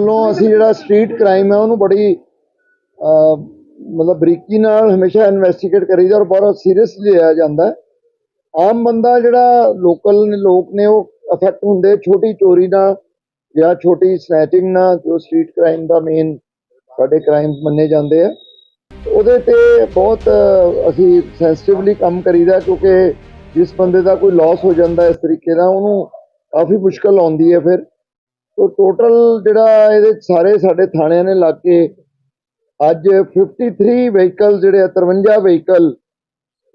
ਵੱਲੋਂ ਅਸੀਂ ਜਿਹੜਾ ਸਟਰੀਟ ਕ੍ਰਾਈਮ ਹੈ ਉਹਨੂੰ ਬੜੀ ਮਤਲਬ ਬਰੀਕੀ ਨਾਲ ਹਮੇਸ਼ਾ ਇਨਵੈਸਟੀਗੇਟ ਕਰੀਦਾ ਔਰ ਬਹੁਤ ਸੀਰੀਅਸਲੀ ਲਿਆ ਜਾਂਦਾ ਆਮ ਬੰਦਾ ਜਿਹੜਾ ਲੋਕਲ ਲੋਕ ਨੇ ਉਹ ਅਫੈਕਟ ਹੁੰਦੇ ਛੋਟੀ ਚੋਰੀ ਨਾਲ ਜਾਂ ਛੋਟੀ ਸਨੈਚਿੰਗ ਨਾਲ, ਜੋ ਸਟਰੀਟ ਕ੍ਰਾਈਮ ਦਾ ਮੇਨ ਸਾਡੇ ਕ੍ਰਾਈਮ ਮੰਨੇ ਜਾਂਦੇ ਆ। ਉਹਦੇ ਤੇ ਬਹੁਤ ਅਸੀਂ ਸੈਂਸਿਟਿਵਲੀ ਕੰਮ ਕਰੀਦਾ ਕਿਉਂਕਿ ਜਿਸ ਬੰਦੇ ਦਾ ਕੋਈ ਲਾਸ ਹੋ ਜਾਂਦਾ ਇਸ ਤਰੀਕੇ ਨਾਲ, ਉਹਨੂੰ ਕਾਫੀ ਮੁਸ਼ਕਲ ਆਉਂਦੀ ਹੈ ਫਿਰ। ਤੋ ਟੋਟਲ ਜਿਹੜਾ ਇਹਦੇ ਸਾਰੇ ਸਾਡੇ ਥਾਣਿਆਂ ਨੇ ਲੱਗ ਕੇ ਅੱਜ 53 ਵਹੀਕਲ ਜਿਹੜੇ ਆ, 53 ਵਹੀਕਲ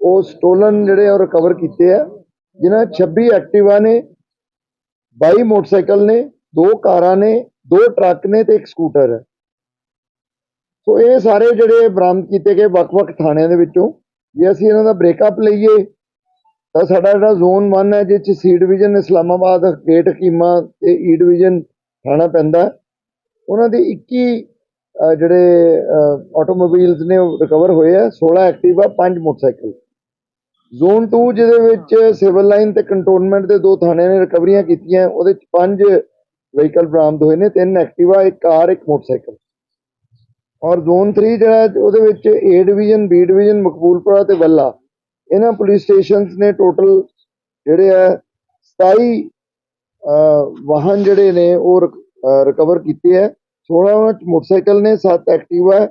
ਉਹ ਸਟੋਲਨ ਜਿਹੜੇ ਉਹ ਰਿਕਵਰ ਕੀਤੇ ਆ। ਜਿਨ੍ਹਾਂ 'ਚ 26 ਐਕਟਿਵਾ ਨੇ 22 ਮੋਟਰਸਾਈਕਲ ਨੇ ਦੋ ਕਾਰਾਂ ਨੇ ਦੋ ਟਰੱਕ ਨੇ ਤੇ ਇੱਕ ਸਕੂਟਰ ਹੈ। ਸੋ ਇਹ ਸਾਰੇ ਜਿਹੜੇ ਬਰਾਮਦ ਕੀਤੇ ਗਏ ਵੱਖ-ਵੱਖ ਥਾਣਿਆਂ ਦੇ ਵਿੱਚੋਂ। ਜੇ ਅਸੀਂ ਇਹਨਾਂ ਦਾ ਬ੍ਰੇਕਅਪ ਲਈਏ ਤਾਂ ਸਾਡਾ ਜਿਹੜਾ ਜ਼ੋਨ 1 ਹੈ ਜਿਸ 'ਚ C division Islamabad gate Hakima ਤੇ e ਈ ਡਿਵੀਜ਼ਨ ਥਾਣਾ ਪੈਂਦਾ। ਉਹਨਾਂ ਦੇ 21 ਜਿਹੜੇ ਆਟੋਮੋਬਾਈਲਸ ਨੇ ਉਹ ਰਿਕਵਰ ਹੋਏ ਆ 16 ਐਕਟਿਵਾ 5 ਮੋਟਰਸਾਈਕਲ ਜ਼ੋਨ 2 ਜਿਹਦੇ ਵਿੱਚ ਸਿਵਲ ਲਾਈਨ ਤੇ ਕੰਟੋਨਮੈਂਟ ਦੇ ਦੋ ਥਾਣਿਆਂ ਨੇ ਰਿਕਵਰੀਆਂ ਕੀਤੀਆਂ, ਉਹਦੇ 'ਚ 5 ਵਹੀਕਲ ਬਰਾਮਦ ਹੋਏ ਨੇ, ਤਿੰਨ ਐਕਟਿਵਾ ਇੱਕ ਕਾਰ, ਇੱਕ ਮੋਟਰਸਾਈਕਲ ਔਰ ਜ਼ੋਨ 3 ਜਿਹੜਾ ਉਹਦੇ ਵਿੱਚ A division B division Maqboolpura ਤੇ ਵੱਲਾ। ਇਹਨਾਂ ਪੁਲਿਸ ਸਟੇਸ਼ਨਸ ਨੇ ਟੋਟਲ ਜਿਹੜੇ ਆ 27 ਵਾਹਨ ਜਿਹੜੇ ਨੇ ਉਹ ਰਿਕਵਰ ਕੀਤੇ ਹੈ। 16 'ਚ ਮੋਟਰਸਾਈਕਲ ਨੇ 7 ਐਕਟਿਵਾ ਹੈ,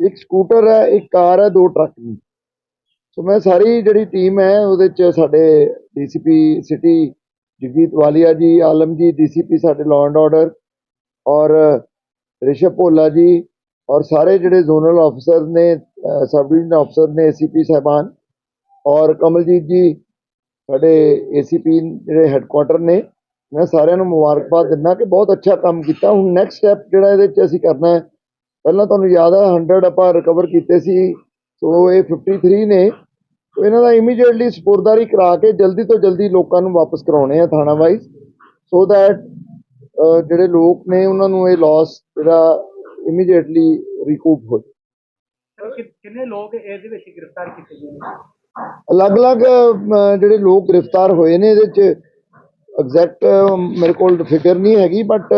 ਇੱਕ ਸਕੂਟਰ ਹੈ, ਇੱਕ ਕਾਰ ਹੈ, ਦੋ ਟਰੱਕ ਨੇ। ਸੋ ਮੈਂ ਸਾਰੀ ਜਿਹੜੀ ਟੀਮ ਹੈ, ਉਹਦੇ 'ਚ ਸਾਡੇ ਡੀਸੀਪੀ ਸਿਟੀ ਜਗਜੀਤ ਵਾਲੀਆ ਜੀ, ਆਲਮ ਜੀ ਡੀਸੀਪੀ ਸਾਡੇ ਲਾਅ ਐਂਡ ਆਰਡਰ ਔਰ ਰਿਸ਼ਵ ਭੋਲਾ ਜੀ ਔਰ ਸਾਰੇ ਜਿਹੜੇ ਜ਼ੋਨਲ ਆਫੀਸਰ ਨੇ ਸਬ ਡਿਵੀਜ਼ਨ ਆਫੀਸਰ ਨੇ ਏਸੀਪੀ ਸਾਹਿਬਾਨ ਔਰ ਕਮਲਜੀਤ ਜੀ, ਸਾਡੇ ਏਸੀਪੀ ਜਿਹੜੇ ਹੈੱਡਕੁਆਟਰ ਨੇ। ਮੈਂ ਸਾਰਿਆਂ ਨੂੰ ਮੁਬਾਰਕਬਾਦ ਦਿੰਦਾ ਕਿ ਬਹੁਤ ਅੱਛਾ ਕੰਮ ਕੀਤਾ। ਹੁਣ ਨੈਕਸਟ ਸਟੈਪ ਜਿਹੜਾ ਇਹਦੇ 'ਚ ਅਸੀਂ ਕਰਨਾ ਹੈ। ਪਹਿਲਾਂ ਤੁਹਾਨੂੰ ਯਾਦ ਹੈ 100 ਆਪਾਂ ਰਿਕਵਰ ਕੀਤੇ ਸੀ। ਸੋ ਇਹ 53 ਨੇ। ਸੋ ਇਹਨਾਂ ਦਾ ਇਮੀਡੀਏਟਲੀ ਸਪੁਰਦਾਰੀ ਕਰਾ ਕੇ ਜਲਦੀ ਤੋਂ ਜਲਦੀ ਲੋਕਾਂ ਨੂੰ ਵਾਪਸ ਕਰਾਉਣੇ ਆ ਥਾਣਾ ਵਾਈਜ਼ ਸੋ ਦੈਟ ਜਿਹੜੇ ਲੋਕ ਨੇ ਉਹਨਾਂ ਨੂੰ ਇਹ ਲਾਸ ਜਿਹੜਾ ਇਮੀਡੀਏਟਲੀ ਰਿਕੂਪ ਹੋ ਕਿੰਨੇ ਲੋਕ ਇਹਦੇ ਵਿੱਚ ਗ੍ਰਿਫਤਾਰ ਕੀਤੇ ਗਏ ਨੇ? ਅਲੱਗ-ਅਲੱਗ ਜਿਹੜੇ ਲੋਕ ਗ੍ਰਿਫਤਾਰ ਹੋਏ ਨੇ ਇਹਦੇ ਚ ਐਗਜ਼ੈਕਟ ਮੇਰੇ ਕੋਲ ਫਿਗਰ ਨਹੀਂ ਹੈਗੀ ਬਟ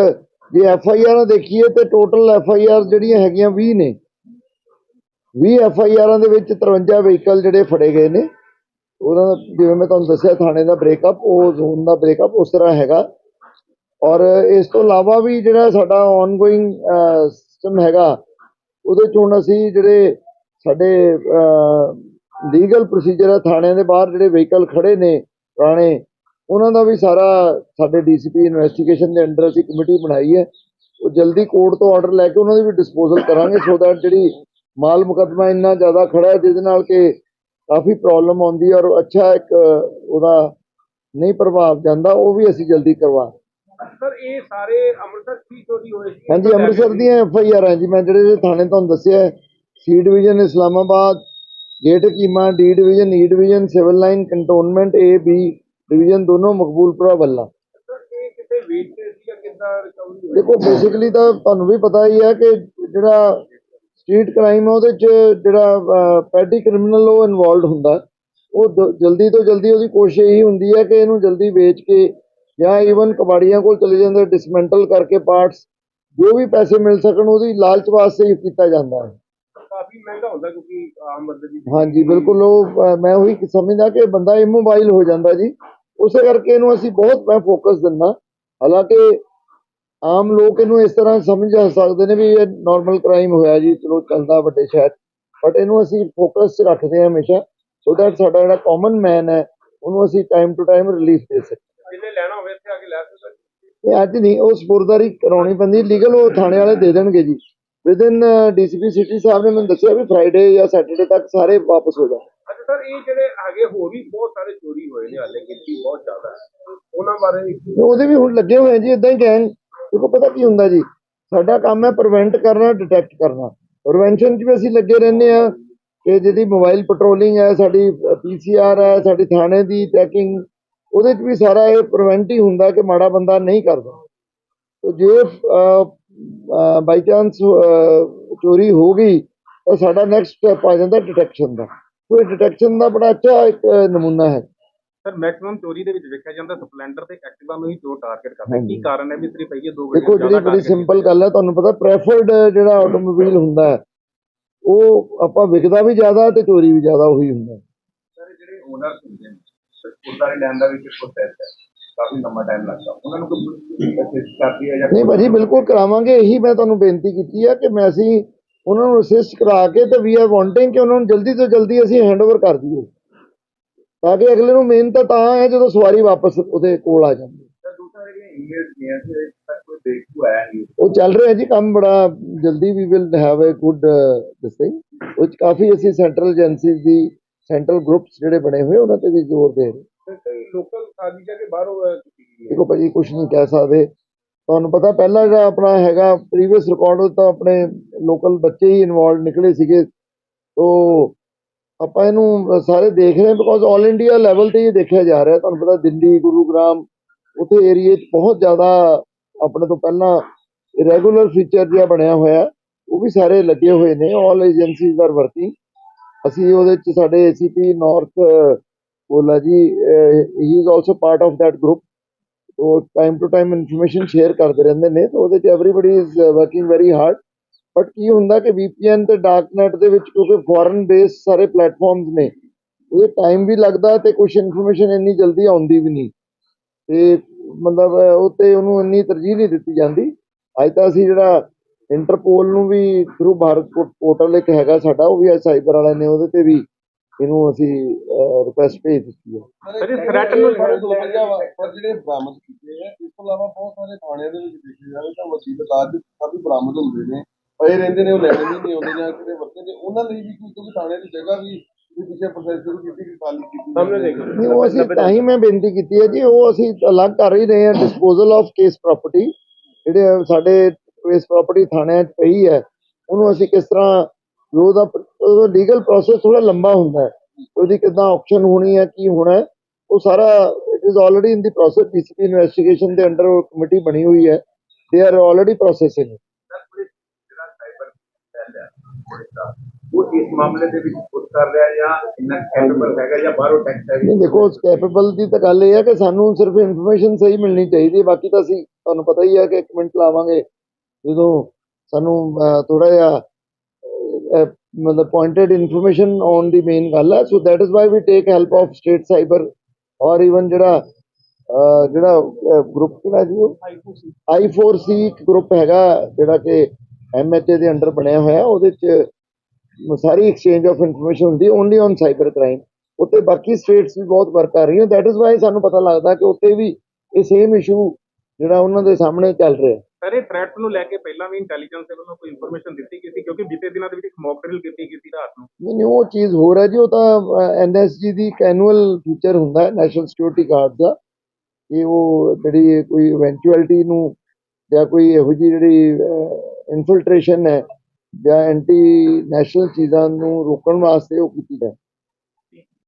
ਜੇ ਐਫ ਆਈ ਆਰਾਂ ਦੇਖੀਏ ਤੇ ਟੋਟਲ ਐਫ ਆਈ ਆਰ ਜਿਹੜੀਆਂ ਹੈਗੀਆਂ 20 ਨੇ। 20 ਐਫ ਆਈ ਆਰਾਂ ਦੇ ਵਿੱਚ 53 ਵਹੀਕਲ ਜਿਹੜੇ ਫੜੇ ਗਏ ਨੇ। ਉਹਨਾਂ ਦਾ ਜਿਵੇਂ ਮੈਂ ਤੁਹਾਨੂੰ ਦੱਸਿਆ, ਥਾਣੇ ਦਾ ਬ੍ਰੇਕਅਪ ਉਹ ਜ਼ੋਨ ਦਾ ਬ੍ਰੇਕਅਪ ਉਸ ਤਰ੍ਹਾਂ ਹੈਗਾ। ਔਰ ਇਸ ਤੋਂ ਇਲਾਵਾ ਵੀ ਜਿਹੜਾ ਸਾਡਾ ਆਨਗੋਇੰਗ ਸਿਸਟਮ ਹੈਗਾ, ਉਹਦੇ ਚ ਹੁਣ ਅਸੀਂ ਜਿਹੜੇ ਸਾਡੇ ਲੀਗਲ ਪ੍ਰੋਸੀਜਰ ਆ, ਥਾਣਿਆਂ ਦੇ ਬਾਹਰ ਜਿਹੜੇ ਵਹੀਕਲ ਖੜੇ ਨੇ, ਪੁਰਾਣੇ ਉਹਨਾਂ ਦਾ ਵੀ ਸਾਰਾ ਸਾਡੇ ਡੀਸੀਪੀ ਇਨਵੈਸਟੀਗੇਸ਼ਨ ਦੇ ਅੰਡਰ ਅਸੀਂ ਕਮੇਟੀ ਬਣਾਈ ਹੈ। ਉਹ ਜਲਦੀ ਕੋਰਟ ਤੋਂ ਆਰਡਰ ਲੈ ਕੇ ਉਹਨਾਂ ਦੀ ਵੀ ਡਿਸਪੋਜ਼ਲ ਕਰਾਂਗੇ ਸੋ ਦੈਟ ਜਿਹੜੀ ਮਾਲ ਮੁਕੱਦਮਾ ਇੰਨਾ ਜ਼ਿਆਦਾ ਖੜਾ ਹੈ ਜਿਹਦੇ ਨਾਲ ਕਿ ਕਾਫੀ ਪ੍ਰੋਬਲਮ ਆਉਂਦੀ ਹੈ ਔਰ ਅੱਛਾ ਇੱਕ ਉਹਦਾ ਨਹੀਂ ਪ੍ਰਭਾਵ ਜਾਂਦਾ ਉਹ ਵੀ ਅਸੀਂ ਜਲਦੀ ਕਰਵਾ ਸਰ ਇਹ ਸਾਰੇ ਅੰਮ੍ਰਿਤਸਰ ਕੀ ਚੋਰੀ ਹੋਏ ਸੀ। ਹਾਂਜੀ ਅੰਮ੍ਰਿਤਸਰ ਦੀਆਂ ਐਫ ਆਈ ਆਰ ਹੈ ਜੀ। ਮੈਂ ਜਿਹੜੇ ਜਿਹੜੇ ਥਾਣੇ ਤੁਹਾਨੂੰ ਦੱਸਿਆ C division Islamabad gate keema D division E division civil line cantonment A B division ਦੋਨੋਂ ਮਕਬੂਲਪੁਰਾ ਵੱਲਾ। ਦੇਖੋ ਬੇਸਿਕਲੀ ਤਾਂ ਤੁਹਾਨੂੰ ਵੀ ਪਤਾ ਹੀ ਹੈ ਕਿ ਜਿਹੜਾ ਸਟਰੀਟ ਕ੍ਰਾਈਮ ਹੈ ਉਹਦੇ ਚ ਜਿਹੜਾ ਪੈਡੀ ਕ੍ਰਿਮੀਨਲ ਉਹ ਇਨਵੋਲਡ ਹੁੰਦਾ। ਉਹ ਜਲਦੀ ਤੋਂ ਜਲਦੀ ਉਹਦੀ ਕੋਸ਼ਿਸ਼ ਇਹੀ ਹੁੰਦੀ ਹੈ ਕਿ ਇਹਨੂੰ ਜਲਦੀ ਵੇਚ ਕੇ ਜਾਂ ਈਵਨ ਕਬਾੜੀਆਂ ਕੋਲ ਚਲੇ ਜਾਂਦੇ ਡਿਸਮੈਂਟਲ ਕਰਕੇ ਪਾਰਟਸ ਜੋ ਵੀ ਪੈਸੇ ਮਿਲ ਸਕਣ ਉਹਦੀ ਲਾਲਚ ਵਾਸਤੇ ਹੀ ਕੀਤਾ ਜਾਂਦਾ ਹੈ। ਕਾਫੀ ਮਹਿੰਗਾ ਹੁੰਦਾ ਕਿਉਂਕਿ ਆਮ ਬੰਦੇ ਦੀ ਹਾਂਜੀ ਬਿਲਕੁਲ ਉਹ ਮੈਂ ਉਹੀ ਸਮਝਦਾ ਕਿ ਬੰਦਾ ਇਮੋਬਾਈਲ ਹੋ ਜਾਂਦਾ ਜੀ। ਉਸੇ ਕਰਕੇ ਇਹਨੂੰ ਅਸੀਂ ਬਹੁਤ ਮੈਂ ਫੋਕਸ ਦਿੰਦਾ। ਹਾਲਾਂਕਿ ਆਮ ਲੋਕ ਇਹਨੂੰ ਇਸ ਤਰ੍ਹਾਂ ਸਮਝ ਸਕਦੇ ਨੇ ਵੀ ਇਹ ਨਾਰਮਲ ਕ੍ਰਾਈਮ ਹੋਇਆ ਜੀ ਚਲੋ ਚੱਲਦਾ ਵੱਡੇ ਸ਼ਹਿਰ। ਬਟ ਇਹਨੂੰ ਅਸੀਂ ਫੋਕਸ 'ਚ ਰੱਖਦੇ ਹਾਂ ਹਮੇਸ਼ਾ। ਸੋ ਦੈਟ ਸਾਡਾ ਜਿਹੜਾ ਕਾਮਨ ਮੈਨ ਹੈ ਉਹਨੂੰ ਅਸੀਂ ਟਾਈਮ ਟੂ ਟਾਈਮ ਰਿਲੀਫ ਦੇ ਸਕੀਏ। ਜਿਹਨੇ ਲੈਣਾ ਹੋਵੇ ਇੱਥੇ ਆ ਕੇ ਲੈ ਸਕਦਾ ਇਹ ਅੱਜ ਨਹੀਂ ਉਹ ਸਪੁਰਦਾਰੀ ਕਰਾਉਣੀ ਪੈਂਦੀ ਲੀਗਲ ਉਹ ਥਾਣੇ ਵਾਲੇ ਦੇ ਦੇਣਗੇ ਜੀ। ਵਿਦਿਨ ਡੀਸੀਪੀ ਸਿਟੀ ਸਾਹਿਬ ਨੇ ਮੈਨੂੰ ਦੱਸਿਆ ਵੀ ਫਰਾਈਡੇ ਜਾਂ ਸੈਟਰਡੇ ਤੱਕ ਸਾਰੇ ਵਾਪਸ ਹੋ ਜਾਣ ਅੱਛਾ ਸਰ, ਇਹ ਜਿਹੜੇ ਹੈਗੇ ਹੋਰ ਵੀ ਬਹੁਤ ਸਾਰੇ ਚੋਰੀ ਹੋਏ ਨੇ, ਹਾਲੇ ਗਿਣਤੀ ਬਹੁਤ ਜ਼ਿਆਦਾ ਹੈ। ਉਹਨਾਂ ਬਾਰੇ ਉਹਦੇ ਵੀ ਹੁਣ ਲੱਗੇ ਹੋਏ ਆ ਜੀ ਇਦਾਂ ਹੀ ਗੈਂਗ ਦੇਖੋ, ਪਤਾ ਕੀ ਹੁੰਦਾ ਜੀ, ਸਾਡਾ ਕੰਮ ਹੈ ਪ੍ਰੀਵੈਂਟ ਕਰਨਾ ਡਿਟੈਕਟ ਕਰਨਾ। ਪ੍ਰੀਵੈਂਸ਼ਨ 'ਚ ਵੀ ਅਸੀਂ ਲੱਗੇ ਰਹਿੰਦੇ ਆ ਕਿ ਜਿਹਦੀ ਮੋਬਾਈਲ ਪੈਟਰੋਲਿੰਗ ਹੈ, ਸਾਡੀ ਪੀਸੀਆਰ ਹੈ, ਸਾਡੀ ਥਾਣੇ ਦੀ ਚੈਕਿੰਗ ਉਹਦੇ 'ਚ ਵੀ ਸਾਰਾ ਇਹ ਪ੍ਰੀਵੈਂਟ ਹੀ ਹੁੰਦਾ ਕਿ ਮਾੜਾ ਬੰਦਾ ਨਹੀਂ ਕਰਦਾ। ਤੋ ਜੇ ਬਾਈ ਚਾਂਸ ਚੋਰੀ ਹੋ ਗਈ, ਤਾਂ ਸਾਡਾ ਨੈਕਸਟ ਸਟੈਪ ਆ ਜਾਂਦਾ ਡਿਟੈਕਸ਼ਨ ਦਾ। ਕੋਈ ਡਿਟੈਕਸ਼ਨ ਦਾ ਬੜਾ ਅੱਛਾ ਇੱਕ ਨਮੂਨਾ ਹੈ। ਸਰ ਮੈਕਸਿਮਮ ਚੋਰੀ ਦੇ ਵਿੱਚ ਵੇਖਿਆ ਜਾਂਦਾ ਸਪਲੈਂਡਰ ਤੇ ਐਕਟਿਵਾ ਨੂੰ ਹੀ ਚੋਰ ਟਾਰਗੇਟ ਕਰਦੇ। ਕੀ ਕਾਰਨ ਹੈ ਵੀ ਸਿਰਫ ਇਹ ਦੋ ਦੇਖੋ ਜਿਹੜੀ ਬੜੀ ਸਿੰਪਲ ਗੱਲ ਹੈ ਤੁਹਾਨੂੰ ਪਤਾ ਪ੍ਰੈਫਰਡ ਜਿਹੜਾ ਆਟੋਮੋਬਾਈਲ ਹੁੰਦਾ ਹੈ ਉਹ ਆਪਾਂ ਵਿਕਦਾ ਵੀ ਜ਼ਿਆਦਾ ਤੇ ਚੋਰੀ ਵੀ ਜ਼ਿਆਦਾ ਉਹੀ ਹੁੰਦਾ ਹੈ। ਸਰ ਜਿਹੜੇ ਓਨਰ ਹੁੰਦੇ ਨੇ ਗੁਰਦਾਰੇ ਲੈਣ ਦਾ ਵੀ ਇੱਕ ਪ੍ਰੋਸੈਸ ਹੈ ਕਾਫੀ ਲੰਮਾ ਟਾਈਮ ਲੱਗਦਾ। ਉਹਨਾਂ ਨੂੰ ਕੋਈ ਕਰਦੀ ਹੈ ਜਾਂ ਨਹੀਂ ਭਾਜੀ ਬਿਲਕੁਲ ਕਰਾਵਾਂਗੇ ਇਹੀ ਮੈਂ ਤੁਹਾਨੂੰ ਬੇਨਤੀ ਕੀਤੀ ਹੈ ਕਿ ਮੈਂ ਅਸੀਂ ਉਹਨਾਂ ਨੂੰ ਅਸਿਸਟ ਕਰਾ ਕੇ ਤੇ ਵੀ ਆਰ ਵਾਂਟਿੰਗ ਕਿ ਉਹਨਾਂ ਨੂੰ ਜਲਦੀ ਤੋਂ ਜਲਦੀ ਅਸੀਂ ਹੈਂਡਓਵਰ ਕਰ ਦਈਏ। ਤਾਂ ਕਿ ਅਗਲੇ ਨੂੰ ਮੇਨ ਤਾਂ ਤਾਂ ਹੈ ਜਦੋਂ ਸਵਾਰੀ ਵਾਪਸ ਉਹਦੇ ਕੋਲ ਆ ਜਾਂਦੀ। ਉਹ ਚੱਲ ਰਿਹਾ ਜੀ ਕੰਮ ਬੜਾ ਜਲਦੀ we will have a good this thing ਉਹ 'ਚ ਕਾਫੀ ਅਸੀਂ ਸੈਂਟਰਲ ਏਜੰਸੀਜ਼ ਦੀ ਸੈਂਟਰਲ ਗਰੁੱਪਸ ਜਿਹੜੇ ਬਣੇ ਹੋਏ ਉਹਨਾਂ ਤੇ ਵੀ ਜ਼ੋਰ ਦੇ ਰਹੇ। ਲੋਕਲ ਸਾਜ਼ਿਸ਼ਾਂ ਕੇ ਬਾਹਰੋਂ ਹੈ। ਦੇਖੋ ਭਾਜੀ ਕੁਝ ਨਹੀਂ ਕਹਿ ਸਕਦੇ। ਤੁਹਾਨੂੰ ਪਤਾ ਪਹਿਲਾਂ ਜਿਹੜਾ ਆਪਣਾ ਹੈਗਾ ਪ੍ਰੀਵੀਅਸ ਰਿਕਾਰਡ ਤਾਂ ਆਪਣੇ ਲੋਕਲ ਬੱਚੇ ਹੀ ਇਨਵੋਲਡ ਨਿਕਲੇ ਸੀਗੇ। ਤੋਂ ਆਪਾਂ ਇਹਨੂੰ ਸਾਰੇ ਦੇਖ ਰਹੇ ਹਾਂ ਬਿਕੋਜ਼ 올 ਇੰਡੀਆ ਲੈਵਲ ਤੇ ਇਹ ਦੇਖਿਆ ਜਾ ਰਿਹਾ। ਤੁਹਾਨੂੰ ਪਤਾ ਦਿੱਲੀ, ਗੁਰੂਗ੍ਰਾਮ, ਉੱਥੇ ਏਰੀਏ 'ਚ ਬਹੁਤ ਜ਼ਿਆਦਾ ਆਪਣੇ ਤੋਂ ਪਹਿਲਾਂ ਰੈਗੂਲਰ ਫੀਚਰ ਜਿਹਾ ਬਣਿਆ ਹੋਇਆ ਉਹ ਵੀ ਸਾਰੇ ਲੱਗੇ ਹੋਏ ਨੇ 올 ਏਜੰਸੀਜ਼ ਆਰ ਵਰਕਿੰਗ ਅਸੀਂ ਉਹਦੇ 'ਚ ਸਾਡੇ ਏਸੀਪੀ ਨਾਰਥ ਬੋਲਾ ਜੀ he is also part of that group ਉਹ time to time information share ਕਰਦੇ ਰਹਿੰਦੇ ਨੇ ਤਾਂ ਉਹਦੇ 'ਚ everybody is working very hard but ਕੀ ਹੁੰਦਾ ਕਿ VPN ਤੇ ਡਾਰਕਨੈਟ ਦੇ ਵਿੱਚ ਕਿਉਂਕਿ ਫੋਰਨ ਬੇਸ ਸਾਰੇ ਪਲੇਟਫਾਰਮਸ ਨੇ ਉਹਦੇ ਟਾਈਮ ਵੀ ਲੱਗਦਾ ਤੇ ਕੁਝ ਇਨਫੋਰਮੇਸ਼ਨ ਇੰਨੀ ਜਲਦੀ ਆਉਂਦੀ ਵੀ ਨਹੀਂ। ਤੇ ਮਤਲਬ ਅਹ, ਉਹ ਤੇ ਉਹਨੂੰ ਇੰਨੀ ਤਰਜੀਹ ਨਹੀਂ ਦਿੱਤੀ ਜਾਂਦੀ। ਅੱਜ ਤਾਂ ਅਸੀਂ ਜਿਹੜਾ ਇੰਟਰਪੋਲ ਨੂੰ ਵੀ ਥਰੂ ਭਾਰਤ ਪੋਰਟਲ ਇੱਕ ਹੈਗਾ ਸਾਡਾ ਉਹ ਵੀ ਸਾਈਬਰ ਵਾਲਿਆਂ ਨੇ ਉਹਦੇ ਤੇ ਵੀ ਇਹਨੂੰ ਅਸੀਂ ਰਿਕੁਐਸਟ ਭੇਜ ਦਿੱਤੀ ਹੈ ਸਰ, ਇਹ threat ਨੂੰ- ਦੋ ਪਰ ਜਿਹੜੇ ਬਰਾਮਦ ਕੀਤੇ ਆ ਇਸ ਤੋਂ ਇਲਾਵਾ ਬਹੁਤ ਸਾਰੇ ਥਾਣਿਆਂ ਦੇ ਵਿੱਚ ਦੇਖੇ ਜਾਵੇ ਤਾਂ ਮੁਸੀਬਤ ਅੱਜ ਕਾਫੀ ਬਰਾਮਦ ਹੁੰਦੇ ਨੇ। ਪਏ ਰਹਿੰਦੇ ਨੇ ਉਹ ਲੈਣੇ ਨਹੀਂ ਆਉਂਦੇ ਜਾਂ ਕਿਤੇ ਵਰਤੇ ਤੇ ਉਹਨਾਂ ਲਈ ਵੀ ਕੋਈ ਥਾਣੇ ਦੀ ਜਗ੍ਹਾ ਵੀ ਵੀ ਪਿੱਛੇ ਪ੍ਰੋਸੈਸ ਸ਼ੁਰੂ ਕੀਤੀ ਕਿ ਖਾਲੀ ਕੀਤੀ ਸਾਹਮਣੇ ਜਾਵੇ। ਦੇਖੋ। ਨਹੀਂ ਉਹ ਅਸੀਂ ਤਾਂ ਹੀ ਮੈਂ ਬੇਨਤੀ ਕੀਤੀ ਹੈ ਜੀ ਉਹ ਅਸੀਂ ਅਲੱਗ ਕਰ ਹੀ ਰਹੇ ਹਾਂ ਡਿਸਪੋਜ਼ਲ ਆਫ ਕੇਸ ਪ੍ਰਾਪਰਟੀ ਜਿਹੜੇ ਸਾਡੇ ਕੇਸ ਪ੍ਰਾਪਰਟੀ ਥਾਣਿਆਂ 'ਚ ਪਈ ਹੈ ਉਹਨੂੰ ਅਸੀਂ ਕਿਸ ਤਰ੍ਹਾਂ ਜੋ ਉਹਦਾ ਲੀਗਲ ਪ੍ਰੋਸੈਸ ਥੋੜਾ ਲੰਬਾ ਹੁੰਦਾ ਹੈ। ਉਹਦੀ ਕਿੱਦਾਂ ਆਕਸ਼ਨ ਹੋਣੀ ਹੈ ਕੀ ਹੋਣਾ ਹੈ ਉਹ ਸਾਰਾ it is already in the process DCP investigation ਦੇ ਅੰਡਰ ਉਹ ਕਮੇਟੀ ਬਣੀ ਹੋਈ ਹੈ। ਦੇ ਆਰ ਆਲਰੇਡੀ ਪ੍ਰੋਸੈਸਿੰਗ ਜਿਹੜਾ ਸਾਈਬਰ ਸੈੱਲ ਹੈ ਪੁਲਿਸ ਦਾ, ਉਹ ਇਸ ਮਾਮਲੇ ਦੇ ਵਿੱਚ ਕੁਝ ਕਰ ਰਿਹਾ ਜਾਂ ਇੰਨਾ ਕੈਪੇਬਲ ਹੈਗਾ ਜਾਂ ਬਾਹਰੋਂ ਟੈਕਸ ਹੈ ਨਹੀਂ ਦੇਖੋ ਕੈਪੇਬਲ ਦੀ ਤਾਂ ਗੱਲ ਇਹ ਹੈ ਕਿ ਸਾਨੂੰ ਸਿਰਫ ਇਨਫੋਰਮੇਸ਼ਨ ਸਹੀ ਮਿਲਣੀ ਚਾਹੀਦੀ ਹੈ। ਬਾਕੀ ਤਾਂ ਅਸੀਂ ਤੁਹਾਨੂੰ ਪਤਾ ਹੀ ਹੈ ਕਿ ਇੱਕ ਮਿੰਟ ਲਾਵਾਂਗੇ। ਜਦੋਂ ਸਾਨੂੰ ਥੋੜਾ ਜਿਹਾ ਮਤਲਬ pointed information on the main ਗੱਲ ਹੈ so that is why we take help of state cyber ਔਰ ਇਵਨ ਜਿਹੜਾ ਜਿਹੜਾ ਗਰੁੱਪ ਕਿਹੜਾ ਜੀ ਉਹ? I4C ਇੱਕ ਗਰੁੱਪ ਹੈਗਾ, ਜਿਹੜਾ ਕਿ MHA ਦੇ ਅੰਡਰ ਬਣਿਆ ਹੋਇਆ। ਉਹਦੇ ਚ ਸਾਰੀ ਐਕਸਚੇਂਜ ਆਫ ਇਨਫੋਰਮੇਸ਼ਨ ਹੁੰਦੀ ਓਨਲੀ ਔਨ ਸਾਈਬਰ ਕ੍ਰਾਈਮ ਉੱਤੇ ਬਾਕੀ ਸਟੇਟਸ ਵੀ ਬਹੁਤ ਵਰਕ ਕਰ ਰਹੀਆਂ। ਦੈਟ ਇਜ਼ ਵਾਈ ਸਾਨੂੰ ਪਤਾ ਲੱਗਦਾ ਕਿ ਉੱਤੇ ਵੀ ਇਹ ਸੇਮ ਇਸ਼ੂ ਜਿਹੜਾ ਉਹਨਾਂ ਦੇ ਸਾਹਮਣੇ ਚੱਲ ਰਿਹਾ। ਸਰ, ਇਹ ਥ੍ਰੈਟ ਨੂੰ ਲੈ ਕੇ ਪਹਿਲਾਂ ਵੀ ਇੰਟੈਲੀਜੈਂਸ ਦੇ ਵੱਲੋਂ ਕੋਈ ਇਨਫੋਰਮੇਸ਼ਨ ਦਿੱਤੀ ਗਈ ਸੀ? ਕਿਉਂਕਿ ਬੀਤੇ ਦਿਨਾਂ ਦੇ ਵਿੱਚ ਇੱਕ ਮੌਕ ਡਰਿਲ ਕੀਤੀ ਗਈ ਸੀ ਰਾਤ ਨੂੰ। ਨਹੀਂ ਨਹੀਂ, ਉਹ ਚੀਜ਼ ਹੋ ਰਿਹਾ ਜੀ, ਉਹ ਤਾਂ ਐਨਐਸਜੀ ਦੀ ਇੱਕ ਐਨੂਅਲ ਫੀਚਰ ਹੁੰਦਾ ਹੈ ਨੈਸ਼ਨਲ ਸਿਕਿਉਰਿਟੀ ਗਾਰਡ ਦਾ, ਕਿ ਉਹ ਜਿਹੜੀ ਕੋਈ ਇਵੈਂਚੁਅਲਿਟੀ ਨੂੰ ਜਾਂ ਕੋਈ ਇਹੋ ਜਿਹੀ ਜਿਹੜੀ ਇਨਫਿਲਟ੍ਰੇਸ਼ਨ ਹੈ ਜਾਂ ਐਂਟੀ ਨੈਸ਼ਨਲ ਚੀਜ਼ਾਂ ਨੂੰ ਰੋਕਣ ਵਾਸਤੇ ਉਹ ਕੀਤੀ ਹੈ